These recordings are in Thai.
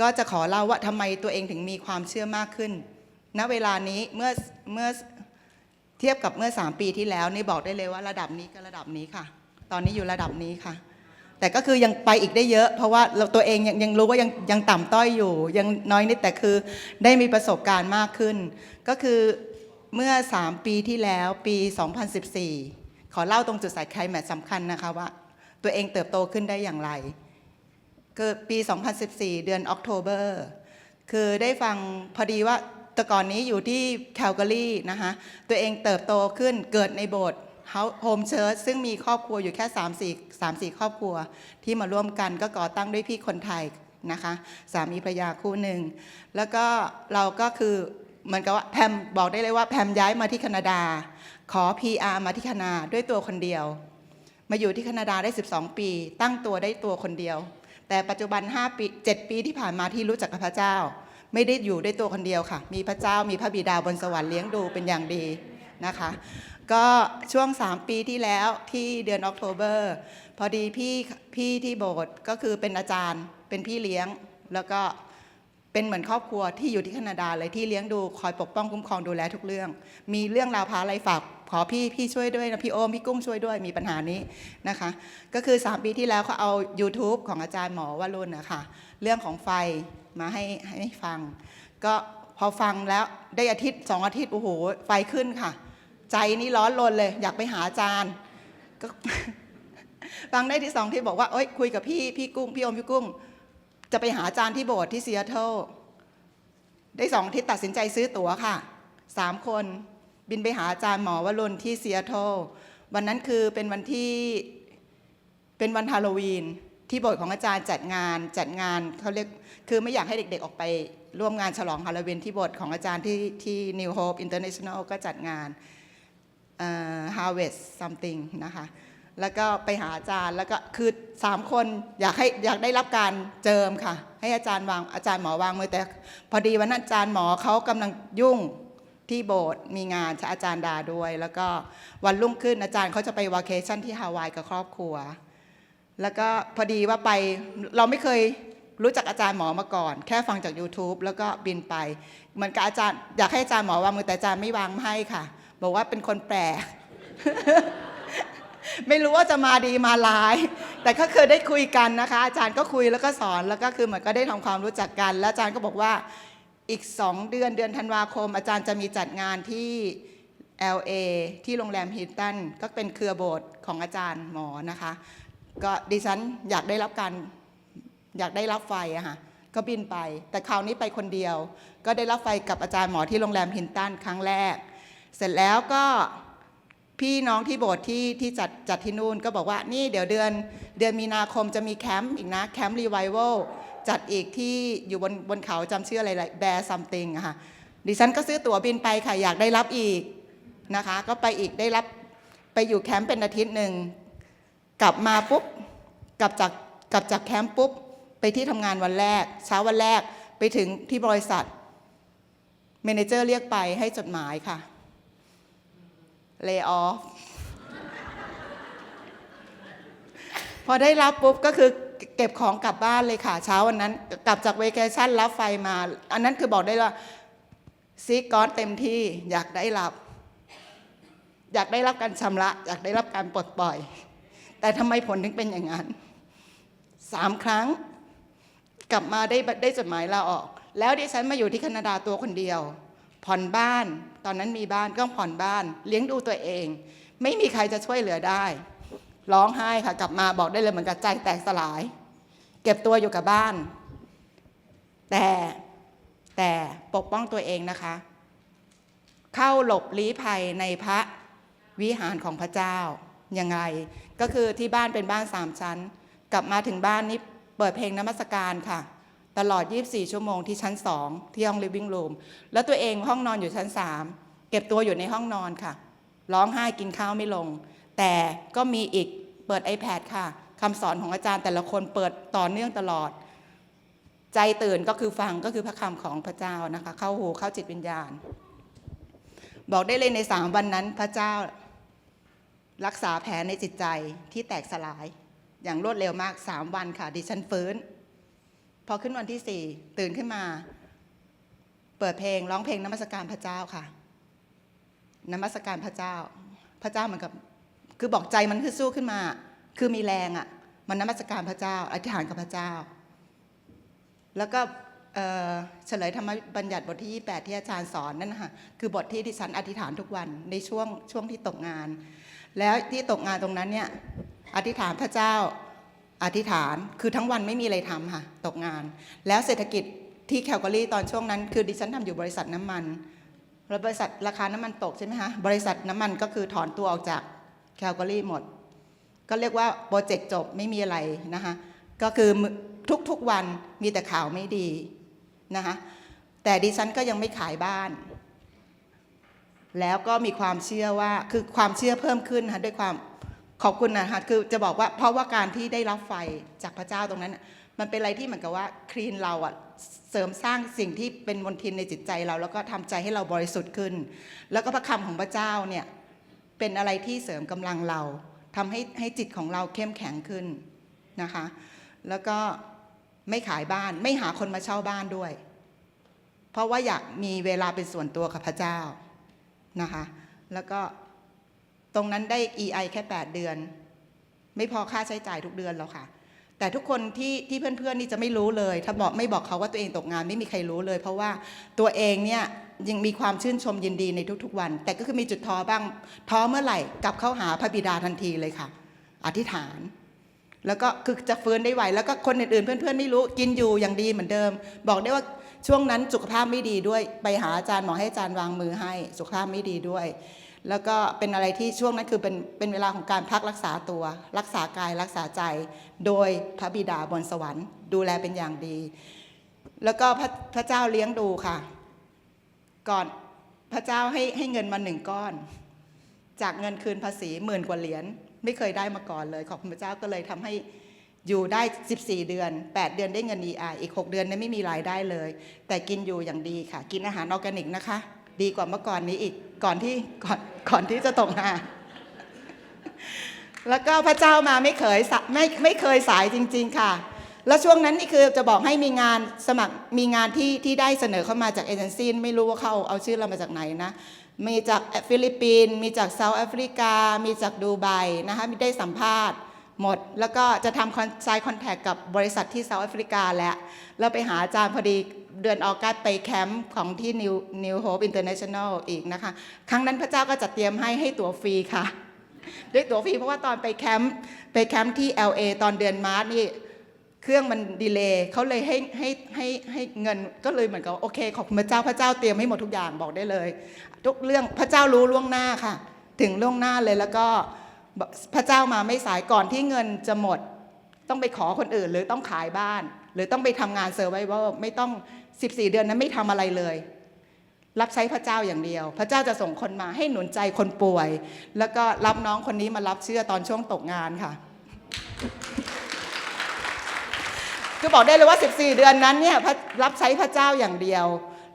ก็จะขอเล่าว่าทำไมตัวเองถึงมีความเชื่อมากขึ้น ณ เวลานี้เมื่อเมื่อเทียบกับเมื่อ 3 ปีที่แล้วนี่บอกได้เลยว่าระดับนี้กับระดับนี้ค่ะ ตอนนี้อยู่ระดับนี้ค่ะ แต่ก็คือยังไปอีกได้เยอะ เพราะว่าเราตัวเองยังยังรู้ว่ายังยังต่ำต้อยอยู่ ยังน้อยนิดแต่คือได้มีประสบการณ์มากขึ้น ก็คือเมื่อ 3 ปีที่แล้วปี 2014 ขอเล่าตรงจุดสายไคลแมทสำคัญนะคะว่า ตัวเองเติบโตขึ้นได้อย่างไร คือปี 2014 เดือนออกโทเบอร์คือได้ฟังพอดีว่าแต่ก่อนนี้อยู่ที่แคลการีนะคะตัวเองเติบโตขึ้นเกิดในโบสถ์โฮมเชิร์ชซึ่งมีครอบครัวอยู่แค่ 3 4 3 4 ครอบครัว ที่มาร่วมกันก็ก่อตั้งด้วยพี่คนไทยนะคะสามีภรรยาคู่หนึ่ง แล้วก็เราก็คือเหมือนกับว่าแพมบอกได้เลยว่าแพมย้ายมาที่แคนาดา ขอ PR มาที่แคนาดาด้วยตัวคนเดียว มาอยู่ที่แคนาดาได้ 12 ปี ตั้งตัวได้ตัวคนเดียว แต่ปัจจุบัน5ปี7ปีที่ผ่านมาที่รู้จักกับพระเจ้า ไม่ได้อยู่ด้วยตัวคนเดียวค่ะ มีพระเจ้ามีพระบิดาบนสวรรค์เลี้ยงดูเป็นอย่างดีนะคะ ก็ช่วง 3 ปีที่แล้วที่เดือนออกโทเบอร์พอดีพี่พี่ที่โบสถ์ก็คือเป็นอาจารย์เป็นพี่เลี้ยงแล้วก็ เป็นเหมือนครอบครัวที่อยู่ที่แคนาดาเลยที่เลี้ยงดูคอยปกป้องคุ้มครองดูแลทุกเรื่อง มีเรื่องราวพาอะไรฝากขอพี่พี่ช่วยด้วยนะพี่โอมพี่กุ้งช่วยด้วยมีปัญหานี้นะคะ ก็คือ 3 ปีที่แล้วเขาเอา YouTube ของอาจารย์หมอวรุณนะคะเรื่องของไฟมาให้ให้ฟัง ก็พอฟังแล้วได้อาทิตย์สองอาทิตย์โอ้โหไฟขึ้นค่ะ ใจนี่ร้อนรนเลย อยากไปหาอาจารย์ก็ฟังได้ที่สองที่บอกว่าเอ้ยคุยกับพี่พี่กุ้งพี่โอมพี่กุ้ง จะไปหาอาจารย์ที่โบสถ์ที่ซีแอตเทิลได้สองทิตย์ตัดสินใจซื้อตั๋วค่ะสามคนบินไปหาอาจารย์หมอวรุณที่ซีแอตเทิลวันนั้นคือเป็นวันที่เป็นวันฮาโลวีนที่โบสถ์ของอาจารย์จัดงานจัดงานเขาเรียกคือไม่อยากให้เด็กๆ ออกไปร่วมงานฉลองฮาโลวีนที่โบสถ์ของอาจารย์ที่ที่ New Hope International ก็จัดงาน harvest something นะคะ แล้วก็ไปหาอาจารย์แล้วก็คือสามคนอยากให้อยากได้รับการเจิมค่ะ ให้อาจารย์วางอาจารย์หมอวางมือแต่ พอดีวันนั้นอาจารย์หมอเขากำลังยุ่งที่โบสถ์มีงานอาจารย์ดาด้วย แล้วก็วันรุ่งขึ้นอาจารย์เขาจะไปวาเคชั่นที่ฮาวายกับครอบครัว แล้วก็พอดีว่าไปเราไม่เคยรู้จักอาจารย์หมอมาก่อน แค่ฟังจาก YouTube แล้วก็บินไปเหมือนกับอาจารย์อยากให้อาจารย์หมอวางมือแต่อาจารย์ไม่วางให้ค่ะ บอกว่าเป็นคนแปลก ไม่รู้ว่าจะมาดีมาร้าย แต่ก็เคยได้คุยกันนะคะ อาจารย์ก็คุยแล้วก็สอนแล้วก็คือเหมือนก็ได้ทำความรู้จักกัน แล้วอาจารย์ก็บอกว่าอีก 2 เดือนเดือนธันวาคม อาจารย์จะมีจัดงานที่ LA ที่โรงแรมฮิลตันก็เป็นเครือโบสถ์ของอาจารย์หมอนะคะ ก็ดิฉันอยากได้รับการอยากได้รับไฟอะค่ะก็บินไป แต่คราวนี้ไปคนเดียว ก็ได้รับไฟกับอาจารย์หมอที่โรงแรมฮิลตันครั้งแรก เสร็จแล้วก็ พี่น้องที่โบสถ์ที่ที่จัดจัดที่นู่นก็บอกว่านี่เดี๋ยวเดือนเดือนมีนาคมจะมีแคมป์อีกนะแคมป์รีไวเวลจัดอีกที่อยู่บนบนเขาจำชื่ออะไรแบร์ซัมติงค่ะดิฉันก็ซื้อตั๋วบินไปค่ะอยากได้รับอีกนะคะ ก็ไปอีกได้รับไปอยู่แคมป์เป็นอาทิตย์หนึ่งกลับมาปุ๊บกลับจากกลับจากแคมป์ปุ๊บไปที่ทำงานวันแรก เช้าวันแรกไปถึงที่บริษัทเมนเจอร์เรียกไปให้จดหมายค่ะ lay off พอได้รับปุ๊บก็คือเก็บของกลับบ้านเลยค่ะ เช้าวันนั้น กลับจากเวกชั่นรับไฟมา อันนั้นคือบอกได้ว่าซีก้อนเต็มที่อยากได้รับ อยากได้รับการชำระ อยากได้รับการปลดปล่อย แต่ทำไมผลถึงเป็นอย่างนั้นสามครั้ง กลับมาได้ได้จดหมายลาออก แล้วดิฉันมาอยู่ที่แคนาดาตัวคนเดียว ผ่อนบ้าน ตอนนั้นมีบ้านก็ผ่อนบ้าน เลี้ยงดูตัวเอง ไม่มีใครจะช่วยเหลือได้ ร้องไห้ค่ะ กลับมาบอกได้เลยเหมือนกับใจแตกสลาย เก็บตัวอยู่กับบ้าน แต่แต่ปกป้องตัวเองนะคะ เข้าหลบลี้ภัยในพระวิหารของพระเจ้ายังไง ก็คือที่บ้านเป็นบ้านสามชั้น กลับมาถึงบ้านนี่เปิดเพลงนมัสการค่ะ ตลอด 24 ชั่วโมงที่ชั้น 2 ที่ห้อง living room แล้วตัวเองห้องนอนอยู่ชั้น 3 เก็บตัวอยู่ในห้องนอนค่ะ ร้องไห้กินข้าวไม่ลง แต่ก็มีอีกเปิด iPad ค่ะคำสอนของอาจารย์แต่ละคนเปิดต่อเนื่องตลอด ใจตื่นก็คือฟังก็คือพระคำของพระเจ้านะคะ เข้าหูเข้าจิตวิญญาณ บอกได้เลยในสามวันนั้นพระเจ้ารักษาแผลในจิตใจที่แตกสลาย อย่างรวดเร็วมากสามวันค่ะ ดิฉันฟื้น พอขึ้นวันที่สี่ตื่นขึ้นมา เปิดเพลงร้องเพลงนมัสการพระเจ้าค่ะนมัสการพระเจ้า พระเจ้าเหมือนกับ คือบอกใจมันคือสู้ขึ้นมา คือมีแรงอะ่ะ มันนมัสการพระเจ้าอธิษฐานกับพระเจ้า แล้วก็เฉลยธรรมบัญญัติบทที่ 28 ที่อาจารย์สอนนั่นนะคะคือบทที่ดิฉันอธิษฐานทุกวันในช่วงช่วงที่ตกงาน แล้วที่ตกงานตรงนั้นเนี่ยอธิษฐานพระเจ้า อธิษฐานคือทั้งวันไม่มีอะไรทำค่ะ ตกงาน แล้วเศรษฐกิจที่แคลการีตอนช่วงนั้น คือดิฉันทำอยู่บริษัทน้ำมันแล้วบริษัทราคาน้ำมันตกใช่ไหมคะบริษัทน้ำมันก็คือถอนตัวออกจากแคลการีหมด ก็เรียกว่าโปรเจกต์จบไม่มีอะไรนะคะก็คือทุกๆวันมีแต่ข่าวไม่ดีนะคะแต่ดิฉันก็ยังไม่ขายบ้าน แล้วก็มีความเชื่อว่าคือความเชื่อเพิ่มขึ้นนะคะด้วยความ ขอบคุณนะคะคือจะบอกว่าเพราะว่าการที่ได้รับไฟจากพระเจ้าตรงนั้น มันเป็นอะไรที่เหมือนกับว่าคลีนเราอะเสริมสร้างสิ่งที่เป็นมลทินในจิตใจเรา แล้วก็ทำใจให้เราบริสุทธิ์ขึ้น แล้วก็พระคำของพระเจ้าเนี่ยเป็นอะไรที่เสริมกำลังเราทำให้ให้จิตของเราเข้มแข็งขึ้นนะคะ แล้วก็ไม่ขายบ้านไม่หาคนมาเช่าบ้านด้วย เพราะว่าอยากมีเวลาเป็นส่วนตัวกับพระเจ้านะคะ แล้วก็ ตรงนั้นได้ EI แค่ 8 เดือน ไม่พอค่าใช้จ่ายทุกเดือนแล้วค่ะ แต่ทุกคนที่ที่เพื่อนๆนี่จะไม่รู้เลย ถ้าบอกไม่บอกเขาว่าตัวเองตกงานไม่มีใครรู้เลย เพราะว่าตัวเองเนี่ยยังมีความชื่นชมยินดีในทุกๆวัน แต่ก็คือมีจุดท้อบ้างท้อเมื่อไหร่กลับเข้าหาพระบิดาทันทีเลยค่ะ อธิษฐาน แล้วก็คือจะฟื้นได้ไวแล้วก็คนอื่นๆเพื่อนๆไม่รู้กินอยู่อย่างดีเหมือนเดิม บอกได้ว่าช่วงนั้นสุขภาพไม่ดีด้วยไปหาอาจารย์หมอให้อาจารย์วางมือให้สุขภาพไม่ดีด้วย แล้วก็เป็นอะไรที่ช่วงนั้นคือเป็นเป็นเวลาของการพักรักษาตัว รักษากายรักษาใจ โดยพระบิดาบนสวรรค์ ดูแลเป็นอย่างดี แล้วก็พระพระเจ้าเลี้ยงดูค่ะ ก่อนพระเจ้าให้ให้เงินมาหนึ่งก้อน จากเงินคืนภาษีหมื่นกว่าเหรียญไม่เคยได้มาก่อนเลยขอบคุณพระเจ้าก็เลยทำให้อยู่ได้ 14 เดือน 8 เดือนได้เงิน EI อีก 6 เดือนเนี่ยไม่มีรายได้เลย แต่กินอยู่อย่างดีค่ะ กินอาหารออร์แกนิกนะคะ ดีกว่าเมื่อก่อนนี้อีกก่อนที่ก่อนก่อนที่จะตกงานแล้วก็พระเจ้ามาไม่เคยไม่ไม่เคยสายจริง ๆ ค่ะ แล้วช่วงนั้นนี่คือจะบอกให้มีงานสมัครมีงานที่ที่ได้เสนอเข้ามาจากเอเจนซี่ไม่รู้ว่าเขาเอาชื่อเรามาจากไหนนะมีจากฟิลิปปินส์มีจากเซาท์แอฟริกา มีจากดูไบนะคะมีได้สัมภาษณ์ หมด แล้วก็จะทำคอนไซคอนแทคกับบริษัทที่เซาท์แอฟริกาแล้วแล้วไปหาอาจารย์พอดีเดือนออกัสไปแคมป์ของที่ New New Hope International อีกนะคะ ครั้งนั้นพระเจ้าก็จัดเตรียมให้ให้ตั๋วฟรีค่ะ ด้วยตั๋วฟรีเพราะว่าตอนไปแคมป์ไปแคมป์ที่ LA ตอนเดือนมาร์ชนี่เครื่องมันดีเลย์เขาเลยให้ให้ให้ให้เงินก็เลยเหมือนกับโอเคขอบคุณพระเจ้าพระเจ้าเตรียมให้หมดทุกอย่างบอกได้เลย ทุกเรื่องพระเจ้ารู้ล่วงหน้าค่ะ ถึงล่วงหน้าเลยแล้วก็ พระเจ้ามาไม่สายก่อนที่เงินจะหมด ต้องไปขอคนอื่น หรือต้องขายบ้าน หรือต้องไปทำงานเซอร์ไวเวอร์ไม่ต้อง 14 เดือนนั้นไม่ทำอะไรเลย รับใช้พระเจ้าอย่างเดียว พระเจ้าจะส่งคนมาให้หนุนใจคนป่วย แล้วก็รับน้องคนนี้มารับเชื่อตอนช่วงตกงานค่ะคือบอกได้เลยว่า 14 เดือนนั้นเนี่ยรับใช้พระเจ้าอย่างเดียว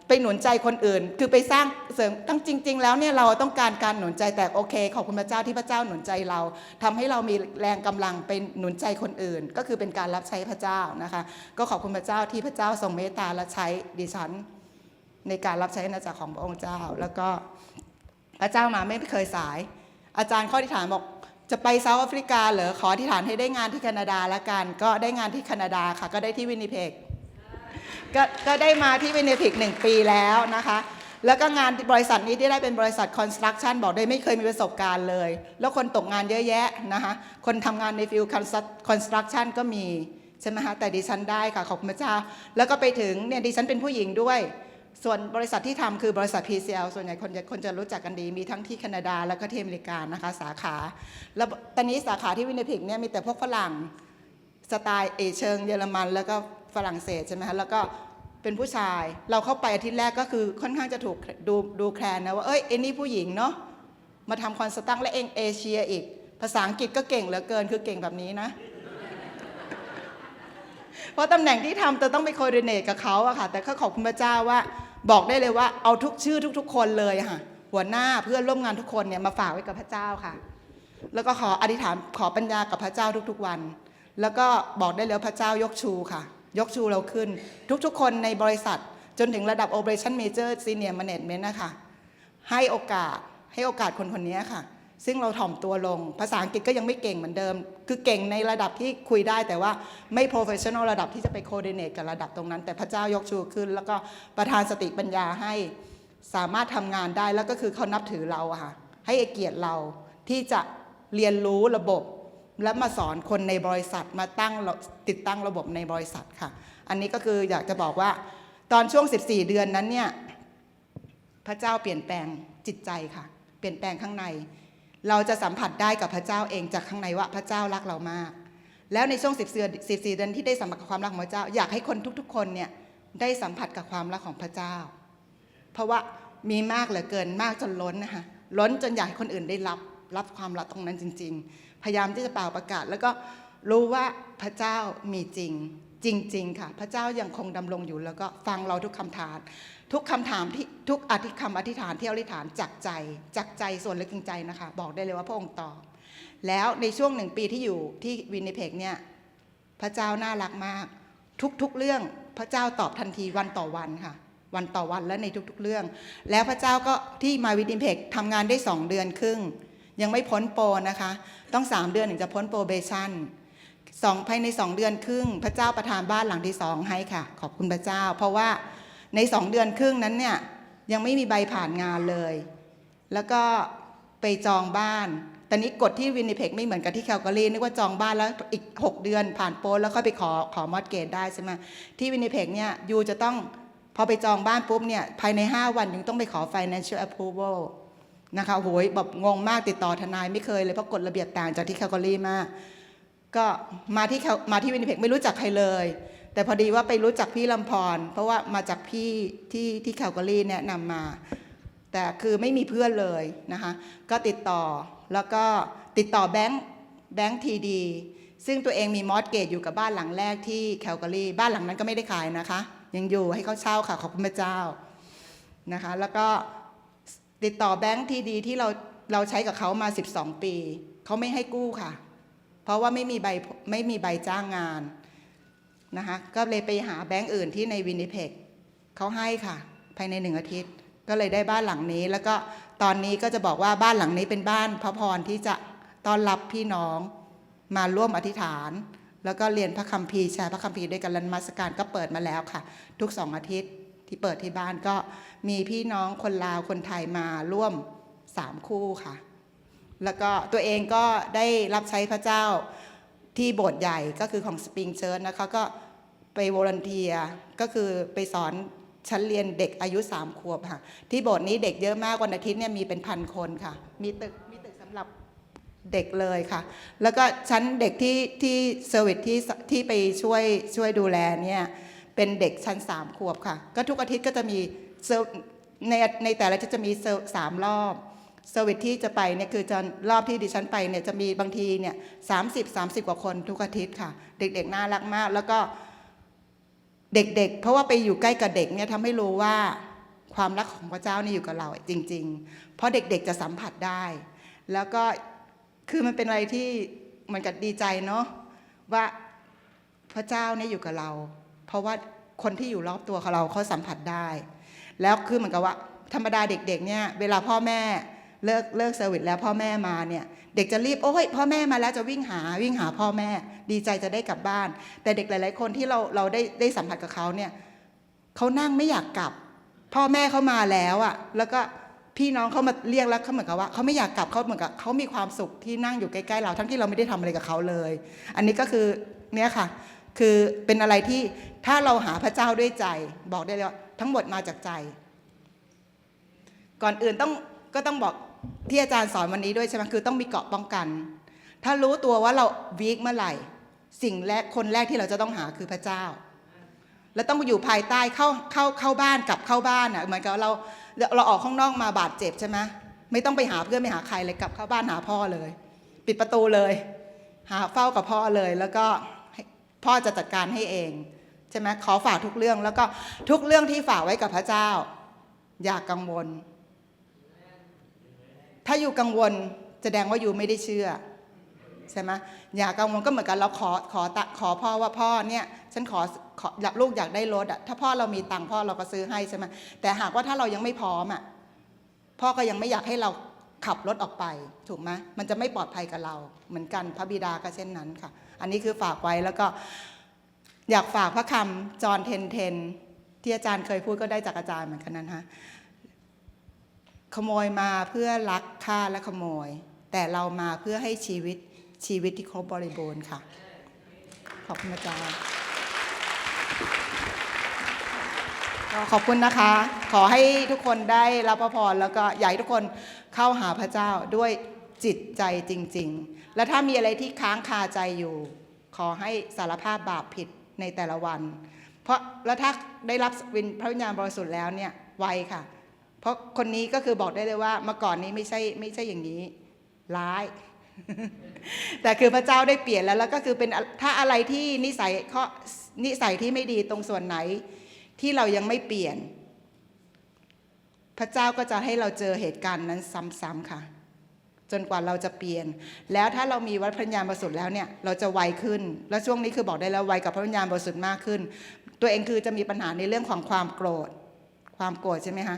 ไปหนุนใจคนอื่น คือไปสร้างเสริมตั้งจริง ๆ แล้วเนี่ยเราต้องการการหนุนใจแต่โอเค ขอบคุณพระเจ้าที่พระเจ้าหนุนใจเราทำให้เรามีแรงกำลังไปหนุนใจคนอื่น ก็คือเป็นการรับใช้พระเจ้านะคะ ก็ขอบคุณพระเจ้าที่พระเจ้าทรงเมตตาและใช้ดิฉัน ในการรับใช้อาณาจักรของพระองค์เจ้า แล้วก็พระเจ้ามาไม่เคยสาย อาจารย์ข้อที่ฐานบอกจะไปเซาท์แอฟริกาเหรอขอที่ฐานให้ได้งานที่แคนาดาละกัน ก็ได้งานที่แคนาดาค่ะ ก็ได้ที่วินิเพก ก็ก็ได้มาที่วินิเพกหนึ่งปีแล้วนะคะ แล้วก็งานบริษัทนี้ที่ได้เป็นบริษัทคอนสตรักชั่นบอกได้ไม่เคยมีประสบการณ์เลย แล้วคนตกงานเยอะแยะนะคะคนทำงานในฟิลคอนสตรักชั่นก็มีใช่ไหมคะแต่ดิฉันได้ค่ะขอบคุณพระเจ้า แล้วก็ไปถึงเนี่ยดิฉันเป็นผู้หญิงด้วย ส่วนบริษัทที่ทำคือบริษัท PCL ส่วนใหญ่คนจะคนจะรู้จักกันดี มีทั้งที่แคนาดาแล้วก็ที่อเมริกานะคะสาขา แล้วตอนนี้สาขาที่วินิพิกเนี่ยมีแต่พวกฝรั่งสไตล์เอเชิงเยอรมันแล้วก็ ฝรั่งเศสใช่ไหมคะแล้วก็เป็นผู้ชาย เราเข้าไปอาทิตย์แรกก็คือค่อนข้างจะถูกดูดูแคลนนะว่าเอ้ยเอ็นนี่ผู้หญิงเนาะมาทำคอนสตังและเองเอเชียอีก ภาษาอังกฤษก็เก่งเหลือเกินคือเก่งแบบนี้นะ เพราะตำแหน่งที่ทำจะต้องไปโคอร์ดิเนตกับเขาอะค่ะ แต่ก็ขอบคุณพระเจ้าว่า บอกได้เลยว่าเอาทุกชื่อทุก ๆ คนเลยค่ะ หัวหน้าเพื่อนร่วมงานทุกคนเนี่ยมาฝากไว้กับพระเจ้าค่ะ แล้วก็ขออธิษฐานขอปัญญากับพระเจ้าทุก ๆ วัน แล้วก็บอกได้เลยพระเจ้ายกชูค่ะ ยกชูเราขึ้น ทุกๆ คนในบริษัทจนถึงระดับ Operation Major Senior Management นะคะให้โอกาสให้โอกาสคนคนนี้ค่ะ ซึ่งเราถ่อมตัวลง ภาษาอังกฤษก็ยังไม่เก่งเหมือนเดิม คือเก่งในระดับที่คุยได้แต่ว่าไม่ professional ระดับที่จะไป coordinate กับระดับตรงนั้น แต่พระเจ้ายกชูขึ้น แล้วก็ประทานสติปัญญาให้สามารถทำงานได้แล้วก็คือเขานับถือเราค่ะ ให้เกียรติเราที่จะเรียนรู้ระบบ และมาสอนคนในบริษัทมาตั้งติดตั้งระบบในบริษัทค่ะ อันนี้ก็คืออยากจะบอกว่าตอนช่วง 14 เดือนนั้นเนี่ยพระเจ้าเปลี่ยนแปลงจิตใจค่ะ เปลี่ยนแปลงข้างใน เราจะสัมผัสได้กับพระเจ้าเองจากข้างในว่าพระเจ้ารักเรามาก แล้วในช่วง 14 14เดือนที่ได้สัมผัสกับความรักของพระเจ้า อยากให้คนทุกๆ คนเนี่ยได้สัมผัสกับความรักของพระเจ้า เพราะว่ามีมากเหลือเกินมากจนล้นนะคะล้นจนอยากให้คนอื่นได้รับรับความรักตรงนั้นจริง ๆ พยายามที่จะเป่าประกาศ แล้วก็รู้ว่าพระเจ้ามีจริงจริง ๆ ค่ะ พระเจ้ายังคงดำรงอยู่แล้วก็ฟังเราทุกคำถาม ทุกคำถามที่ทุกอธิคำอธิษฐานที่อธิษฐานจากใจจากใจส่วนลึกจริงใจนะคะ บอกได้เลยว่าพระองค์ตอบแล้วในช่วงหนึ่งปีที่อยู่ที่วินนิเพกเนี่ยพระเจ้าน่ารักมาก ทุกๆเรื่องพระเจ้าตอบทันทีวันต่อวันค่ะ วันต่อวันและในทุกๆเรื่อง แล้วพระเจ้าก็ที่มาวินนิเพกทำงานได้สองเดือนครึ่ง ยังไม่พ้นโปรนะคะ ต้องสามเดือนถึงจะพ้นโปรเบชั่นสองภายในสองเดือนครึ่ง พระเจ้าประทานบ้านหลังที่สองให้ค่ะ ขอบคุณพระเจ้า เพราะว่าในสองเดือนครึ่งนั้นเนี่ยยังไม่มีใบผ่านงานเลย แล้วก็ไปจองบ้านตอนนี้กฎที่วินิเพกไม่เหมือนกับที่แคลการีนึกว่าจองบ้านแล้วอีก 6 เดือนผ่านโปรแล้วค่อยไปขอขอมอดเกตได้ใช่ไหมที่วินิเพกเนี่ยยูจะต้องพอไปจองบ้านปุ๊บเนี่ยภายใน 5 วันยูต้องไปขอ financial approval นะคะโหยแบบงงมากติดต่อทนายไม่เคยเลยเพราะกฎระเบียบต่างจากที่แคลการีมาก ก็มาที่มาที่วินิเพกไม่รู้จักใครเลย แต่พอดีว่าไปรู้จักพี่ลำพร เพราะว่ามาจากพี่ที่ที่แคลการีแนะนำมา แต่คือไม่มีเพื่อนเลยนะคะก็ติดต่อแล้วก็ติดต่อแบงค์แบงค์ทีดีซึ่งตัวเองมีมอสเกตอยู่กับบ้านหลังแรกที่แคลการีบ้านหลังนั้นก็ไม่ได้ขายนะคะ ยังอยู่ให้เขาเช่าค่ะขอบคุณพระเจ้านะคะ แล้วก็ ติดต่อแบงค์ทีดีที่เราเราใช้กับเขามา 12 ปี เขาไม่ให้กู้ค่ะ เพราะว่าไม่มีใบไม่มีใบจ้างงานนะคะก็เลยไปหาแบงก์อื่นที่ในวินิเพกเขาให้ค่ะ ภายในหนึ่งอาทิตย์ ก็เลยได้บ้านหลังนี้ แล้วก็ตอนนี้ก็จะบอกว่าบ้านหลังนี้เป็นบ้านพระพรที่จะต้อนรับพี่น้องมาร่วมอธิษฐาน แล้วก็เรียนพระคัมภีร์แชร์พระคัมภีร์ด้วยกันแลนมัสการก็เปิดมาแล้วค่ะ ทุกสองอาทิตย์ ที่เปิดที่บ้านก็มีพี่น้องคนลาวคนไทยมาร่วมสามคู่ค่ะ แล้วก็ตัวเองก็ได้รับใช้พระเจ้าที่โบสถ์ใหญ่ก็คือของสปริงเชิร์นะคะก็ไปวอลันเทียก็คือไปสอนชั้นเรียนเด็กอายุสามขวบค่ะ ที่โบสถ์นี้เด็กเยอะมากวันอาทิตย์เนี่ยมีเป็นพันคนค่ะ มีตึกมีตึกสำหรับเด็กเลยค่ะ แล้วก็ชั้นเด็กที่ที่เซอร์วิสที่ที่ไปช่วยช่วยดูแลเนี่ย เป็นเด็กชั้นสามขวบค่ะ ก็ทุกอาทิตย์ก็จะมีในในแต่ละอาที่จะมีเซอสามรอบเซอร์วิสที่จะไปเนี่ยคือจะรอบที่ดิฉันไปเนี่ยจะมีบางทีเนี่ยสามสิบสามสิบกว่าคนทุกอาทิตย์ค่ะ เด็กๆน่ารักมาก แล้วก็เด็กๆ เพราะว่าไปอยู่ใกล้กับเด็กเนี่ยทำให้รู้ว่าความรักของพระเจ้านี่อยู่กับเราจริง ๆ เพราะเด็กๆจะสัมผัสได้ แล้วก็คือมันเป็นอะไรที่มือนกับดีใจเนาะว่าพระเจ้าเนี่ยอยู่กับเรา เพราะว่าคนที่อยู่รอบตัวของเราเขาสัมผัสได้ แล้วคือเหมือนกับว่า ธรรมดาเด็กๆเนี่ยเวลาพ่อแม่เลิกเลิกเซอร์วิสแล้วพ่อแม่มาเนี่ยเด็กจะรีบโอ้ยพ่อแม่มาแล้วจะวิ่งหาวิ่งหาพ่อแม่ ดีใจจะได้กลับบ้าน แต่เด็กหลายๆคนที่เราเราได้ได้สัมผัสกับเขาเนี่ยเขานั่งไม่อยากกลับ พ่อแม่เขามาแล้วอะแล้วก็พี่น้องเขามาเรียกแล้วเขาเหมือนกับว่าเขาไม่อยากกลับเขาเหมือนกับเขามีความสุขที่นั่งอยู่ใกล้ๆเราทั้งที่เราไม่ได้ทำอะไรกับเขาเลย อันนี้ก็คือเนี่ยค่ะ คือเป็นอะไรที่ ถ้าเราหาพระเจ้าด้วยใจ บอกได้เลยว่าทั้งหมดมาจากใจ ก่อนอื่นต้องก็ต้องบอกที่อาจารย์สอนวันนี้ด้วยใช่ไหมคือต้องมีเกาะป้องกัน ถ้ารู้ตัวว่าเราวีคเมื่อไหร่ สิ่งแรกคนแรกที่เราจะต้องหาคือพระเจ้า แล้วต้องอยู่ภายใต้เข้าเข้าเข้าบ้านกลับเข้าบ้านอะเหมือนกับเราเราออกข้างนอกมาบาดเจ็บใช่ไหมไม่ต้องไปหาเพื่อนไม่หาใครเลยกลับเข้าบ้านหาพ่อเลย ปิดประตูเลย หาเฝ้ากับพ่อเลย แล้วก็พ่อจะจัดการให้เอง ใช่ไหมขอฝากทุกเรื่องแล้วก็ทุกเรื่องที่ฝากไว้กับพระเจ้า อย่ากกังวล ถ้าอยู่กังวลแสดงว่าอยู่ไม่ได้เชื่อใช่ไหมอย่ากังวลก็เหมือนกันเราขอขอขอพ่อว่าพ่อเนี่ยฉันขอขอยากลูกอยากได้รถอะถ้าพ่อเรามีตังค์พ่อเราก็ซื้อให้ใช่ไหมแต่หากว่าถ้าเรายังไม่พร้อมอะพ่อก็ยังไม่อยากให้เราขับรถออกไปถูกไหมมันจะไม่ปลอดภัยกับเรา เหมือนกันพระบิดาก็เช่นนั้นค่ะ อันนี้คือฝากไว้แล้วก็ อยากฝากพระคำจอห์นเทนเทนที่อาจารย์เคยพูดก็ได้จากอาจารย์เหมือนกันนั้นฮะขโมยมาเพื่อลักฆ่าและขโมย แต่เรามาเพื่อให้ชีวิตชีวิตที่ครบบริบูรณ์ค่ะ ขอบคุณอาจารย์ขอบคุณนะคะ ขอให้ทุกคนได้รับพระพรแล้วก็อยากให้ทุกคนเข้าหาพระเจ้าด้วยจิตใจจริง ๆ และถ้ามีอะไรที่ค้างคาใจอยู่ ขอให้สารภาพบาปผิด ในแต่ละวัน เพราะแล้วถ้าได้รับวิญพระวิญญาณบริสุทธิ์แล้วเนี่ยไวค่ะ เพราะคนนี้ก็คือบอกได้เลยว่าเมื่อก่อนนี้ไม่ใช่ไม่ใช่อย่างนี้ร้าย แต่คือพระเจ้าได้เปลี่ยนแล้วแล้วก็คือเป็นถ้าอะไรที่นิสัยข้อนิสัยที่ไม่ดีตรงส่วนไหนที่เรายังไม่เปลี่ยน พระเจ้าก็จะให้เราเจอเหตุการณ์นั้นซ้ำๆค่ะ จนกว่าเราจะเปลี่ยน แล้วถ้าเรามีวัดพระญาณบริสุทธิ์แล้วเนี่ยเราจะไวขึ้น แล้วช่วงนี้คือบอกได้แล้วไวกับพระวิญญาณบริสุทธิ์มากขึ้น ตัวเองคือจะมีปัญหาในเรื่องของความโกรธ ความโกรธใช่ไหมคะ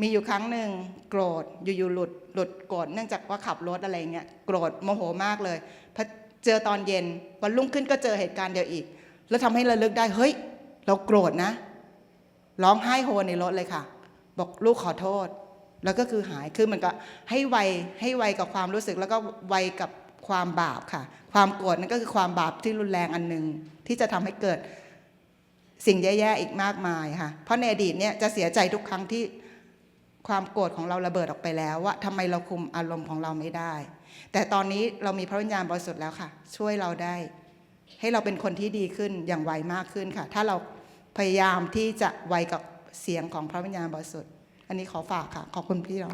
มีอยู่ครั้งหนึ่งโกรธอยู่ๆหลุดหลุดโกรธเนื่องจากว่าขับรถอะไรเงี้ยโกรธโมโหมากเลยพอเจอตอนเย็นวันรุ่งขึ้นก็เจอเหตุการณ์เดียวอีก แล้วทำให้ระลึกได้เฮ้ย เราโกรธนะ ร้องไห้โฮในรถเลยค่ะ บอกลูกขอโทษ แล้วก็คือหายคือเหมันก็ให้ไวให้ไวกับความรู้สึกแล้วก็ไวกับความบาปค่ะ ความโกรธนั่นก็คือความบาปที่รุนแรงอันหนึ่งที่จะทำให้เกิดสิ่งแย่ๆอีกมากมายค่ะ เพราะในอดีตเนี่ยจะเสียใจทุกครั้งที่ความโกรธของเราระเบิดออกไปแล้วว่าทำไมเราคุมอารมณ์ของเราไม่ได้ แต่ตอนนี้เรามีพระวิญญาณบริสุทธิ์แล้วค่ะ ช่วยเราได้ ให้เราเป็นคนที่ดีขึ้นอย่างไวมากขึ้นค่ะ ถ้าเราพยายามที่จะไวกับเสียงของพระวิญญาณบริสุทธิ์ อันนี้ขอฝากค่ะ ขอบคุณพี่เรา